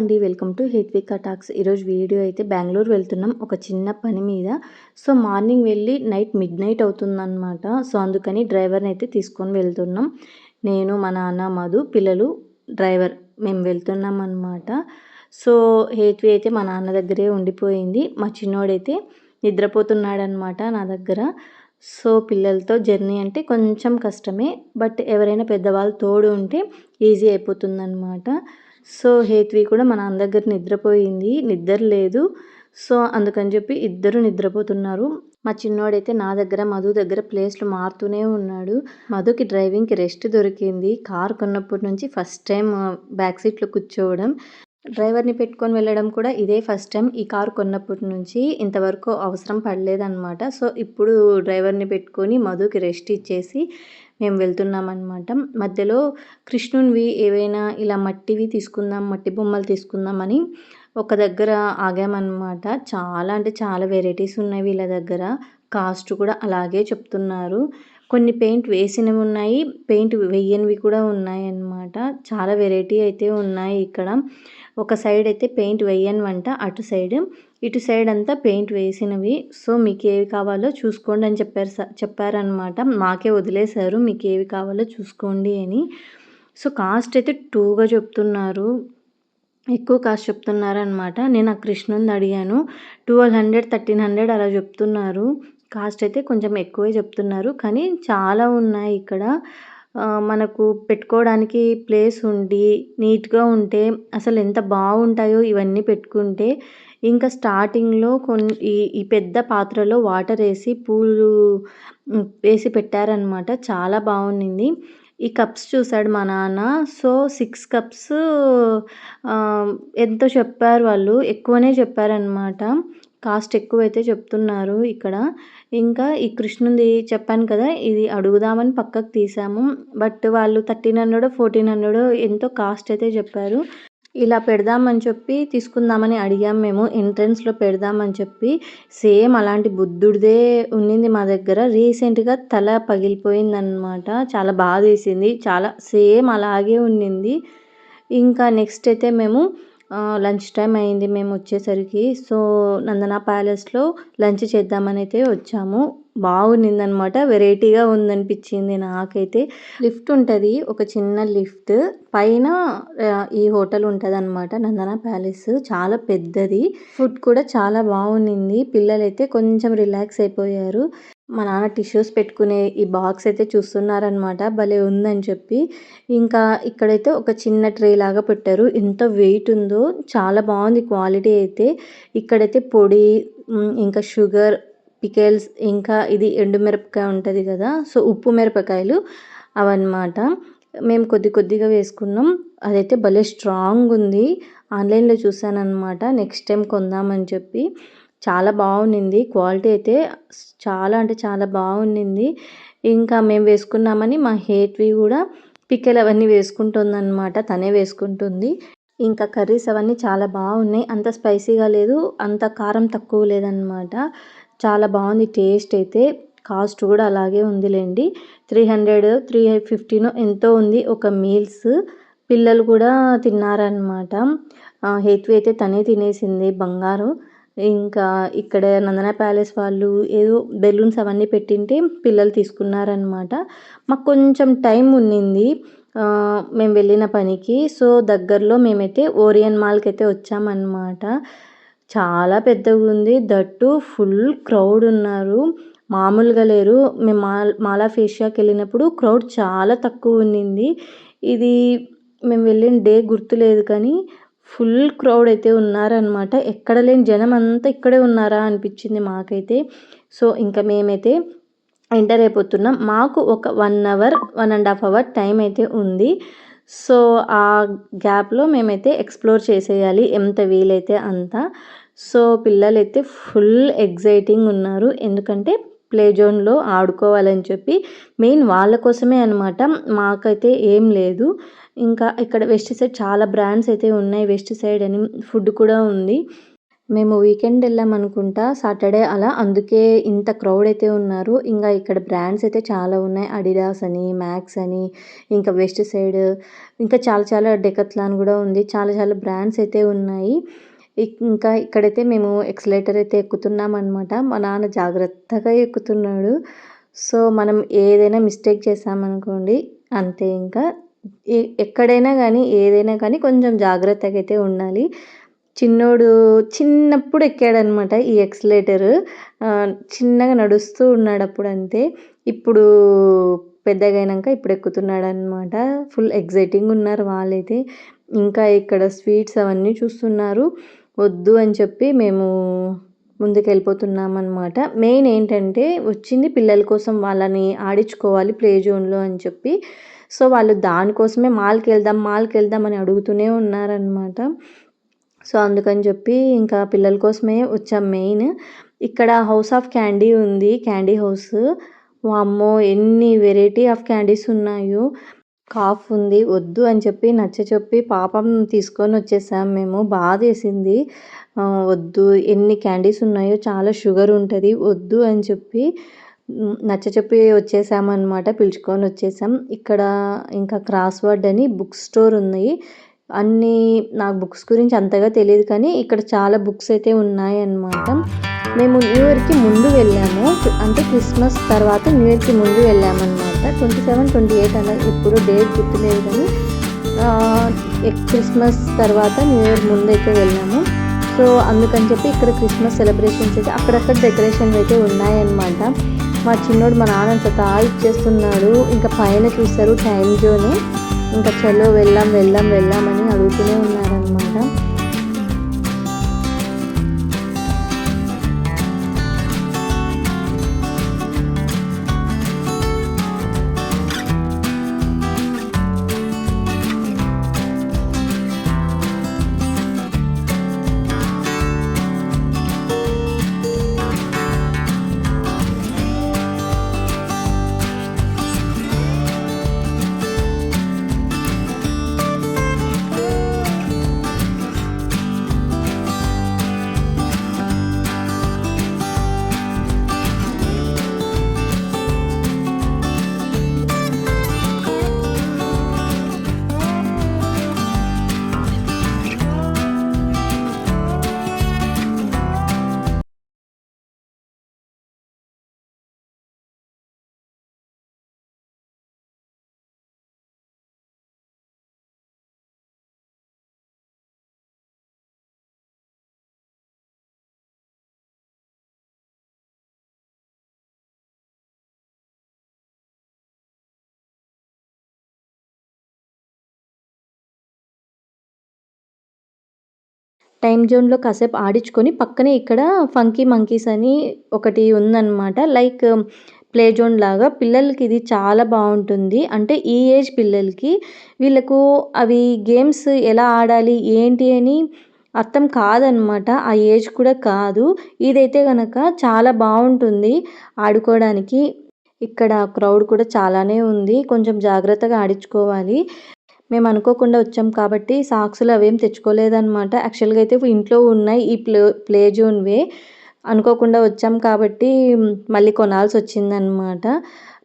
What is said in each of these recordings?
Welcome to Hethvik talks ఈరోజు video అయితే బెంగళూరు వెళ్తున్నాం ఒక చిన్న పని మీద. సో మార్నింగ్ వెళ్ళి నైట్ మిడ్ నైట్ అవుతుందన్నమాట. సో అందుకని డ్రైవర్ని అయితే తీసుకొని వెళ్తున్నాం. నేను మా నాన్న మధు పిల్లలు డ్రైవర్ మేము వెళ్తున్నాం అనమాట సో హేత్వి అయితే మా నాన్న దగ్గరే ఉండిపోయింది. మా చిన్నోడైతే నిద్రపోతున్నాడనమాట నా దగ్గర. సో పిల్లలతో జర్నీ అంటే కొంచెం కష్టమే బట్ ఎవరైనా పెద్దవాళ్ళు తోడు ఉంటే ఈజీ అయిపోతుందన్నమాట. సో హేత్వి కూడా మన దగ్గర నిద్రపోయింది. నిద్ర లేదు. సో అందుకని చెప్పి ఇద్దరు నిద్రపోతున్నారు. మా చిన్నోడైతే నా దగ్గర మధు దగ్గర ప్లేస్లు మారుతూనే ఉన్నాడు. మధుకి డ్రైవింగ్కి రెస్ట్ దొరికింది. కార్ కొన్నప్పటి నుంచి ఫస్ట్ టైం బ్యాక్ సీట్లో కూర్చోవడం. డ్రైవర్ని పెట్టుకొని వెళ్ళడం కూడా ఇదే ఫస్ట్ టైం ఈ కార్ కొన్నప్పటి నుంచి. ఇంతవరకు అవసరం పడలేదన్నమాట. సో ఇప్పుడు డ్రైవర్ని పెట్టుకొని మధుకి రెస్ట్ ఇచ్చేసి మేము వెళ్తున్నాం అనమాట మధ్యలో కృష్ణునివి ఏవైనా ఇలా మట్టివి తీసుకుందాం మట్టి బొమ్మలు తీసుకుందామని ఒక దగ్గర ఆగామన్నమాట. చాలా అంటే చాలా వెరైటీస్ ఉన్నాయి వీళ్ళ దగ్గర. కాస్ట్ కూడా అలాగే చెప్తున్నారు. కొన్ని పెయింట్ వేసినవి ఉన్నాయి పెయింట్ వేయనివి కూడా ఉన్నాయి అన్నమాట చాలా వెరైటీ అయితే ఉన్నాయి ఇక్కడ. ఒక సైడ్ అయితే పెయింట్ వేయనివంట అటు సైడ్. ఇటు సైడ్ అంతా పెయింట్ వేసినవి. సో మీకు ఏవి కావాలో చూసుకోండి అని చెప్పారు చెప్పారనమాట మాకే వదిలేశారు మీకు ఏవి కావాలో చూసుకోండి అని. సో కాస్ట్ అయితే టూగా చెప్తున్నారు. ఎక్కువ కాస్ట్ చెప్తున్నారనమాట నేను ఆ కృష్ణుని అడిగాను. ట్వెల్వ్ హండ్రెడ్ థర్టీన్ హండ్రెడ్ అలా చెప్తున్నారు. కాస్ట్ అయితే కొంచెం ఎక్కువే చెప్తున్నారు. కానీ చాలా ఉన్నాయి ఇక్కడ. మనకు పెట్టుకోవడానికి ప్లేస్ ఉండి నీట్గా ఉంటే అసలు ఎంత బాగుంటాయో ఇవన్నీ పెట్టుకుంటే ఇంకా స్టార్టింగ్లో కొన్ని ఈ పెద్ద పాత్రలో వాటర్ వేసి పూలు వేసి పెట్టారనమాట చాలా బాగుండింది. ఈ కప్స్ చూసాడు మా నాన్న. సో సిక్స్ కప్స్ ఎంతో చెప్పారు వాళ్ళు. ఎక్కువనే చెప్పారనమాట కాస్ట్ ఎక్కువైతే చెప్తున్నారు ఇక్కడ. ఇంకా ఈ కృష్ణుంది చెప్పాను కదా ఇది అడుగుదామని పక్కకు తీసాము. బట్ వాళ్ళు థర్టీన్ హండ్రెడ్ ఫోర్టీన్ హండ్రెడ్ ఎంతో కాస్ట్ అయితే చెప్పారు. ఇలా పెడదామని చెప్పి తీసుకుందామని అడిగాం మేము. ఎంట్రన్స్లో పెడదామని చెప్పి సేమ్ అలాంటి బుద్ధుడిదే ఉన్నింది మా దగ్గర. రీసెంట్గా తల పగిలిపోయిందనమాట చాలా బాధ వేసింది చాలా సేమ్ అలాగే ఉన్నింది. ఇంకా నెక్స్ట్ అయితే మేము లంచ్ టైం అయింది మేము వచ్చేసరికి. సో నందన ప్యాలెస్లో లంచ్ చేద్దామని అయితే వచ్చాము. బాగుండిందనమాట. వెరైటీగా ఉందనిపించింది నాకైతే. లిఫ్ట్ ఉంటుంది ఒక చిన్న లిఫ్ట్. పైన ఈ హోటల్ ఉంటుంది అనమాట నందన ప్యాలెస్. చాలా పెద్దది. ఫుడ్ కూడా చాలా బాగుంది పిల్లలైతే కొంచెం రిలాక్స్ అయిపోయారు. మా నాన్న టిష్యూస్ పెట్టుకునే ఈ బాక్స్ అయితే చూస్తున్నారనమాట భలే ఉందని చెప్పి. ఇంకా ఇక్కడైతే ఒక చిన్న ట్రే లాగా పెట్టారు. ఎంత వెయిట్ ఉందో చాలా బాగుంది క్వాలిటీ అయితే. ఇక్కడైతే పొడి ఇంకా షుగర్ పికెల్స్ ఇంకా ఇది ఎండుమిరపకాయ ఉంటుంది కదా సో ఉప్పు మిరపకాయలు అవన్నమాట. మేము కొద్ది కొద్దిగా వేసుకున్నాం. అదైతే భలే స్ట్రాంగ్ ఉంది. ఆన్లైన్లో చూసానమాట నెక్స్ట్ టైం కొందామని చెప్పి. చాలా బాగుండింది. క్వాలిటీ అయితే చాలా అంటే చాలా బాగుండింది. ఇంకా మేము వేసుకున్నామని మా హేట్వి కూడా పిక్కలు అవన్నీ వేసుకుంటుందన్నమాట. తనే వేసుకుంటుంది. ఇంకా కర్రీస్ అవన్నీ చాలా బాగున్నాయి. అంత స్పైసీగా లేదు. అంత కారం తక్కువ లేదనమాట చాలా బాగుంది టేస్ట్ అయితే. కాస్ట్ కూడా అలాగే ఉందిలేండి. త్రీ హండ్రెడ్ త్రీ ఫిఫ్టీన్ ఎంతో ఉంది ఒక మీల్స్. పిల్లలు కూడా తిన్నారనమాట హేత్వి అయితే తనే తినేసింది బంగారు. ఇంకా ఇక్కడ నందన ప్యాలెస్ వాళ్ళు ఏదో బెలూన్స్ అవన్నీ పెట్టింటే పిల్లలు తీసుకున్నారనమాట మాకు కొంచెం టైం ఉన్నింది. మేము వెళ్ళిన పనికి. సో దగ్గరలో మేమైతే ఓరియన్ మాల్కి అయితే వచ్చామన్నమాట. చాలా పెద్దగా ఉంది. దట్టు ఫుల్ క్రౌడ్ ఉన్నారు. మామూలుగా లేరు. మేము మాల్ మాలా ఫేషియాకి వెళ్ళినప్పుడు క్రౌడ్ చాలా తక్కువ ఉన్నింది. ఇది మేము వెళ్ళిన డే గుర్తులేదు కానీ ఫుల్ క్రౌడ్ అయితే ఉన్నారనమాట ఎక్కడ లేని జనం అంతా ఇక్కడే ఉన్నారా అనిపించింది మాకైతే. సో ఇంకా మేమైతే ఎంటర్ అయిపోతున్నాం. మాకు ఒక one hour one and half hour time అయితే ఉంది. సో ఆ గ్యాప్లో మేమైతే ఎక్స్ప్లోర్ చేసేయాలి ఎంత వీలైతే అంత. సో పిల్లలైతే ఫుల్ ఎగ్జైటింగ్ ఉన్నారు. ఎందుకంటే ప్లే జోన్లో ఆడుకోవాలని చెప్పి మెయిన్ వాళ్ళ కోసమే అనమాట మాకైతే ఏం లేదు. ఇంకా ఇక్కడ వెస్ట్ సైడ్ చాలా బ్రాండ్స్ అయితే ఉన్నాయి వెస్ట్ సైడ్ అని ఫుడ్ కూడా ఉంది. మేము వీకెండ్ వెళ్ళాం అనుకుంటా సాటర్డే అలా. అందుకే ఇంత క్రౌడ్ అయితే ఉన్నారు. ఇంకా ఇక్కడ బ్రాండ్స్ అయితే చాలా ఉన్నాయి. అడిడాస్ అని మ్యాక్స్ అని ఇంకా వెస్ట్ సైడ్ ఇంకా చాలా చాలా డెకత్లాన్ కూడా ఉంది. చాలా చాలా బ్రాండ్స్ అయితే ఉన్నాయి. ఇంకా ఇక్కడైతే మేము ఎక్సలేటర్ అయితే ఎక్కుతున్నాం అనమాట మా నాన్న జాగ్రత్తగా ఎక్కుతున్నాడు. సో మనం ఏదైనా మిస్టేక్ చేసామనుకోండి అంతే ఇంకా. ఎక్కడైనా కానీ ఏదైనా కానీ కొంచెం జాగ్రత్తగా అయితే ఉండాలి. చిన్నోడు చిన్నప్పుడు ఎక్కాడనమాట ఈ ఎక్సలేటర్. చిన్నగా నడుస్తూ ఉన్నాడు అప్పుడు అంతే ఇప్పుడు పెద్దగైనాక ఇప్పుడు ఎక్కుతున్నాడు అనమాట ఫుల్ ఎగ్జైటింగ్ ఉన్నారు వాళ్ళైతే. ఇంకా ఇక్కడ స్వీట్స్ అవన్నీ చూస్తున్నారు. వద్దు అని చెప్పి మేము ముందుకెళ్ళిపోతున్నాం అనమాట మెయిన్ ఏంటంటే వచ్చింది పిల్లల కోసం వాళ్ళని ఆడించుకోవాలి ప్లే జోన్లో అని చెప్పి. సో వాళ్ళు దానికోసమే మాల్కి వెళ్దాం మాల్కి వెళ్దాం అని అడుగుతూనే ఉన్నారనమాట సో అందుకని చెప్పి ఇంకా పిల్లల కోసమే వచ్చాం మెయిన్. ఇక్కడ హౌస్ ఆఫ్ క్యాండీ ఉంది క్యాండీ హౌస్. వామ్మో ఎన్ని వెరైటీ ఆఫ్ క్యాండీస్ ఉన్నాయో. కాఫ్ ఉంది వద్దు అని చెప్పి నచ్చ చెప్పి పాపం తీసుకొని వచ్చేసాం మేము. బాధ వేసింది వద్దు ఎన్ని క్యాండీస్ ఉన్నాయో చాలా షుగర్ ఉంటుంది వద్దు అని చెప్పి మ్, నచ్చ చెప్పి వచ్చేసామన్నమాట పిలుచుకొని వచ్చేసాం. ఇక్కడ ఇంకా క్రాస్ వర్డ్ అని బుక్ స్టోర్ ఉన్నాయి అన్ని నాకు బుక్స్ గురించి అంతగా తెలియదు కానీ ఇక్కడ చాలా బుక్స్ అయితే ఉన్నాయి అన్నమాట మేము న్యూ ఇయర్కి ముందు వెళ్ళాము. అంటే క్రిస్మస్ తర్వాత న్యూ ఇయర్కి ముందు వెళ్ళామన్నమాట. ట్వంటీ సెవెన్ ట్వంటీ ఎయిట్ అలా ఇప్పుడు డేట్ గుర్తులేదు కానీ క్రిస్మస్ తర్వాత న్యూ ఇయర్ ముందు అయితే వెళ్ళాము. సో అందుకని చెప్పి ఇక్కడ క్రిస్మస్ సెలబ్రేషన్స్ అయితే అక్కడక్కడ డెకరేషన్స్ అయితే ఉన్నాయన్నమాట. మా చిన్నోడు మా నాన్న అంత తా ఇచ్చేస్తున్నాడు. ఇంకా పైన చూస్తారు టైం జోన్. ఇంకా చలో వెళ్ళాం వెళ్ళాం వెళ్ళామని అడుగుతూనే ఉన్నారనమాట టైం జోన్లో కాసేపు ఆడించుకొని పక్కనే ఇక్కడ ఫంకీ మంకీస్ అని ఒకటి ఉందన్నమాట. లైక్ ప్లే జోన్ లాగా పిల్లలకి ఇది చాలా బాగుంటుంది. అంటే ఈ ఏజ్ పిల్లలకి వీళ్ళకు అవి గేమ్స్ ఎలా ఆడాలి ఏంటి అని అర్థం కాదనమాట ఆ ఏజ్ కూడా కాదు. ఇదైతే కనుక చాలా బాగుంటుంది ఆడుకోవడానికి. ఇక్కడ క్రౌడ్ కూడా చాలానే ఉంది. కొంచెం జాగ్రత్తగా ఆడించుకోవాలి. మేము అనుకోకుండా వచ్చాం కాబట్టి సాక్సులు అవేం తెచ్చుకోలేదన్నమాట. యాక్చువల్గా అయితే ఇంట్లో ఉన్నాయి ఈ ప్లే ప్లే జోన్వే. అనుకోకుండా వచ్చాం కాబట్టి మళ్ళీ కొనాల్సి వచ్చిందనమాట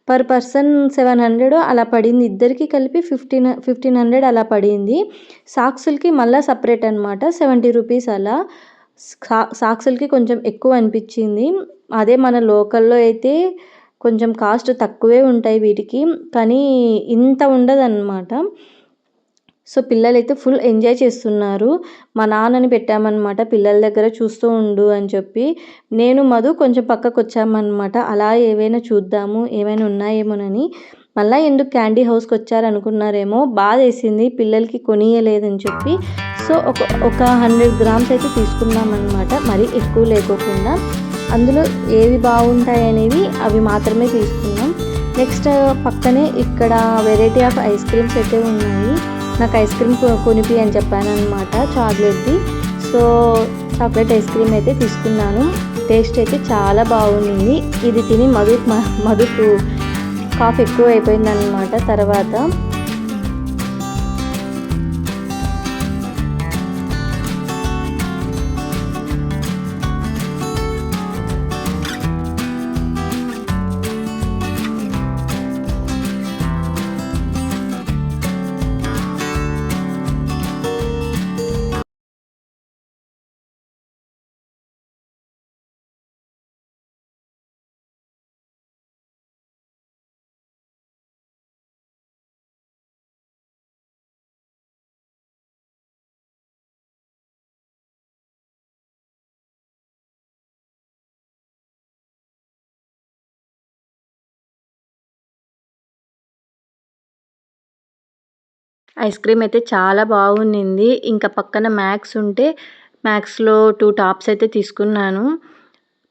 పర్ పర్సన్ సెవెన్ హండ్రెడ్ అలా పడింది. ఇద్దరికి కలిపి ఫిఫ్టీన్ ఫిఫ్టీన్ హండ్రెడ్ అలా పడింది. సాక్సులకి మళ్ళీ సపరేట్ అనమాట సెవెంటీ రూపీస్ అలా. సా సాక్సులకి కొంచెం ఎక్కువ అనిపించింది. అదే మన లోకల్లో అయితే కొంచెం కాస్ట్ తక్కువే ఉంటాయి వీటికి. కానీ ఇంత ఉండదన్నమాట. సో పిల్లలైతే ఫుల్ ఎంజాయ్ చేస్తున్నారు. మా నాన్నని పెట్టామన్నమాట పిల్లల దగ్గర చూస్తూ ఉండు అని చెప్పి. నేను మధు కొంచెం పక్కకు వచ్చామన్నమాట అలా ఏవైనా చూద్దాము ఏమైనా ఉన్నాయేమోనని. మళ్ళీ ఎందుకు క్యాండీ హౌస్కి వచ్చారనుకున్నారేమో బాధ వేసింది పిల్లలకి కొనియలేదని చెప్పి. సో ఒక ఒక హండ్రెడ్ గ్రామ్స్ అయితే తీసుకున్నామన్నమాట మరీ ఎక్కువ లేకోకుండా. అందులో ఏవి బాగుంటాయి అనేవి అవి మాత్రమే తీసుకున్నాం. నెక్స్ట్ పక్కనే ఇక్కడ వెరైటీ ఆఫ్ ఐస్ క్రీమ్స్ అయితే ఉన్నాయి. నాకు ఐస్ క్రీమ్ కొనిపి అని చెప్పాను అనమాట చాక్లెట్ది. సో చాక్లెట్ ఐస్ క్రీమ్ అయితే తీసుకున్నాను. టేస్ట్ అయితే చాలా బాగుంది. ఇది తిని మధు మధుకు కాఫ్ ఎక్కువ అయిపోయిందనమాట తర్వాత. ఐస్ క్రీమ్ అయితే చాలా బాగుండింది. ఇంకా పక్కన మ్యాక్స్ ఉంటే మ్యాక్స్లో టూ టాప్స్ అయితే తీసుకున్నాను.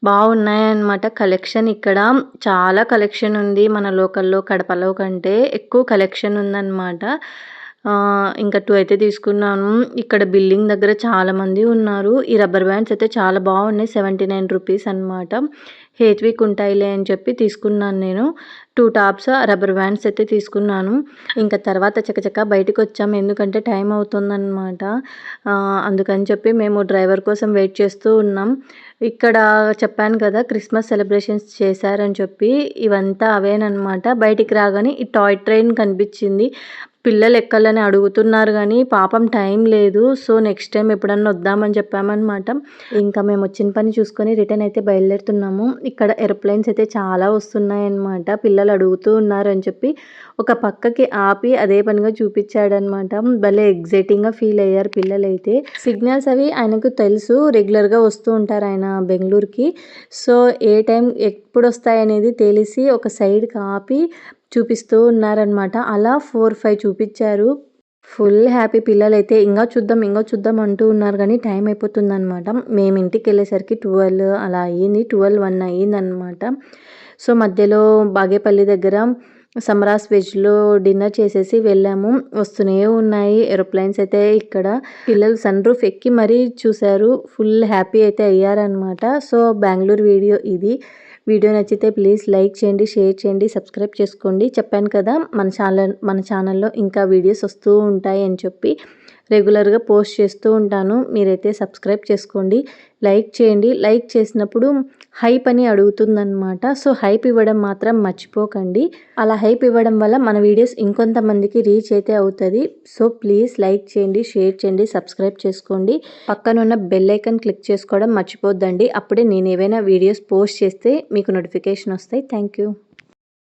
బాగున్నాయన్నమాట కలెక్షన్ ఇక్కడ. చాలా కలెక్షన్ ఉంది మన లోకల్లో కడపలో కంటే. ఎక్కువ కలెక్షన్ ఉందన్నమాట. ఇంకా టూ అయితే తీసుకున్నాను. ఇక్కడ బిల్డింగ్ దగ్గర చాలామంది ఉన్నారు. ఈ రబ్బర్ బ్యాండ్స్ అయితే చాలా బాగున్నాయి. సెవెంటీ నైన్ రూపీస్ అనమాట హేట్విక్ ఉంటాయిలే అని చెప్పి తీసుకున్నాను నేను. టూ టాప్స్ రబ్బర్ బ్యాండ్స్ అయితే తీసుకున్నాను. ఇంకా తర్వాత చకచక బయటకు వచ్చాము ఎందుకంటే టైం అవుతుందన్నమాట. అందుకని చెప్పి మేము డ్రైవర్ కోసం వెయిట్ చేస్తూ ఉన్నాం. ఇక్కడ చెప్పాను కదా క్రిస్మస్ సెలబ్రేషన్స్ చేశారని చెప్పి ఇవంతా అవేనమాట బయటికి రాగానే ఈ టాయ్ ట్రైన్ కనిపించింది. పిల్లలు ఎక్కాలని అడుగుతున్నారు కానీ పాపం టైం లేదు. సో నెక్స్ట్ టైం ఎప్పుడన్నా వద్దామని చెప్పామన్నమాట. ఇంకా మేము వచ్చిన పని చూసుకొని రిటర్న్ అయితే బయలుదేరుతున్నాము. ఇక్కడ ఏరోప్లేన్స్ అయితే చాలా వస్తున్నాయన్నమాట. పిల్లలు అడుగుతూ ఉన్నారు అని చెప్పి ఒక పక్కకి ఆపి అదే పనిగా చూపించాడనమాట భలే ఎగ్జైటింగ్గా ఫీల్ అయ్యారు పిల్లలు అయితే సిగ్నల్స్ అవి ఆయనకు తెలుసు. రెగ్యులర్గా వస్తూ ఉంటారు ఆయన బెంగళూరుకి. సో ఏ టైం ఎప్పుడు వస్తాయనేది తెలిసి ఒక సైడ్కి ఆపి చూపిస్తూ ఉన్నారనమాట అలా ఫోర్ ఫైవ్ చూపించారు. ఫుల్ హ్యాపీ పిల్లలైతే ఇంకా చూద్దాం ఇంకా చూద్దాం అంటూ ఉన్నారు. కానీ టైం అయిపోతుందనమాట మేము ఇంటికి వెళ్ళేసరికి ట్వెల్వ్ అలా అయ్యింది. ట్వెల్వ్ వన్ అయ్యిందనమాట సో మధ్యలో బాగేపల్లి దగ్గర సమరాస్ వెజ్లో డిన్నర్ చేసేసి వెళ్ళాము. వస్తూనే ఉన్నాయి. ఏరోప్లైన్స్ అయితే ఇక్కడ. పిల్లలు సన్ రూఫ్ ఎక్కి మరీ చూశారు. ఫుల్ హ్యాపీ అయితే అయ్యారనమాట సో బెంగళూరు వీడియో ఇది. వీడియో నచ్చితే ప్లీజ్ లైక్ చేయండి షేర్ చేయండి సబ్స్క్రైబ్ చేసుకోండి. చెప్పాను కదా మన ఛానల్ మన ఛానల్లో ఇంకా వీడియోస్ వస్తూ ఉంటాయి అని చెప్పి. రెగ్యులర్గా పోస్ట్ చేస్తూ ఉంటాను. మీరైతే సబ్స్క్రైబ్ చేసుకోండి. లైక్ చేయండి. లైక్ చేసినప్పుడు హైప్ అని అడుగుతుందనమాట సో హైప్ ఇవ్వడం మాత్రం మర్చిపోకండి. అలా హైప్ ఇవ్వడం వల్ల మన వీడియోస్ ఇంకొంతమందికి రీచ్ అయితే అవుతుంది. సో ప్లీజ్ లైక్ చేయండి షేర్ చేయండి సబ్స్క్రైబ్ చేసుకోండి. పక్కనున్న బెల్ ఐకన్ క్లిక్ చేసుకోవడం మర్చిపోద్దండి. అప్పుడే నేను ఏవైనా వీడియోస్ పోస్ట్ చేస్తే మీకు నోటిఫికేషన్ వస్తాయి. Thank you.